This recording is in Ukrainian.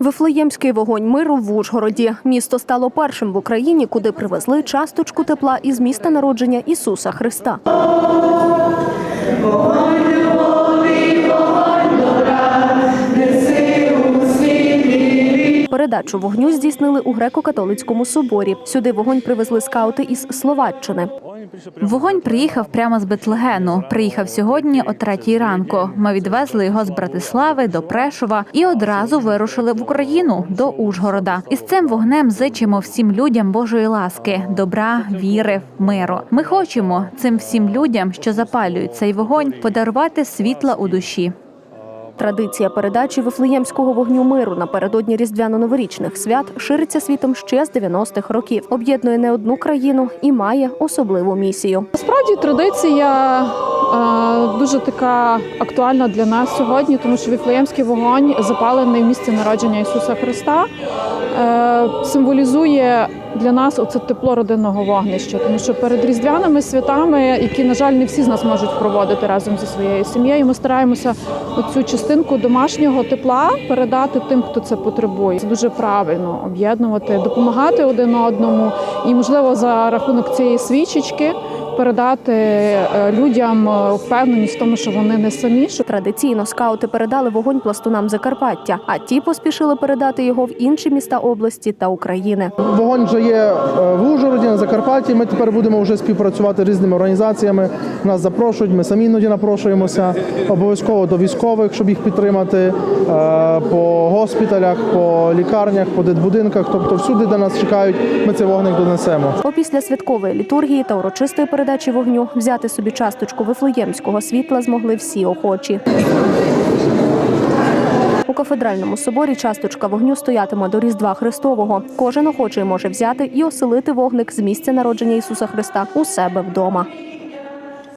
Вифлеємський вогонь миру в Ужгороді. Місто стало першим в Україні, куди привезли часточку тепла із міста народження Ісуса Христа. Передачу вогню здійснили у греко-католицькому соборі. Сюди вогонь привезли скаути із Словаччини. Вогонь приїхав прямо з Бетлегену. Приїхав сьогодні о третій ранку. Ми відвезли його з Братислави до Прешова і одразу вирушили в Україну до Ужгорода. І з цим вогнем зичимо всім людям Божої ласки, добра, віри, миру. Ми хочемо цим всім людям, що запалюють цей вогонь, подарувати світла у душі. Традиція передачі вифлеємського вогню миру напередодні різдвяно-новорічних свят шириться світом ще з 90-х років, об'єднує не одну країну і має особливу місію. Насправді традиція дуже така актуальна для нас сьогодні, тому що віфлеємський вогонь запалений в місці народження Ісуса Христа, е, символізує для нас оце тепло родинного вогнища. Тому що перед різдвяними святами, які, на жаль, не всі з нас можуть проводити разом зі своєю сім'єю, ми стараємося цю частинку домашнього тепла передати тим, хто це потребує. Це дуже правильно об'єднувати, допомагати один одному і, можливо, за рахунок цієї свічечки передати е, людям е, впевненість в тому, що вони не самі, Традиційно скаути передали вогонь пластунам Закарпаття, а ті поспішили передати його в інші міста області та України. Вогонь вже є е, в Ужгороді, на Закарпатті. Ми тепер будемо вже співпрацювати з різними організаціями. Нас запрошують, ми самі іноді напрошуємося обов'язково до військових, щоб їх підтримати по госпіталях, по лікарнях, по дитбудинках. Тобто всюди, де нас чекають, ми цей вогник донесемо. Опісля святкової літургії та урочистої передачі вогню взяти собі часточку вифлеємського світла змогли всі охочі. У кафедральному соборі часточка вогню стоятиме до Різдва Христового. Кожен охочий може взяти і оселити вогник з місця народження Ісуса Христа у себе вдома.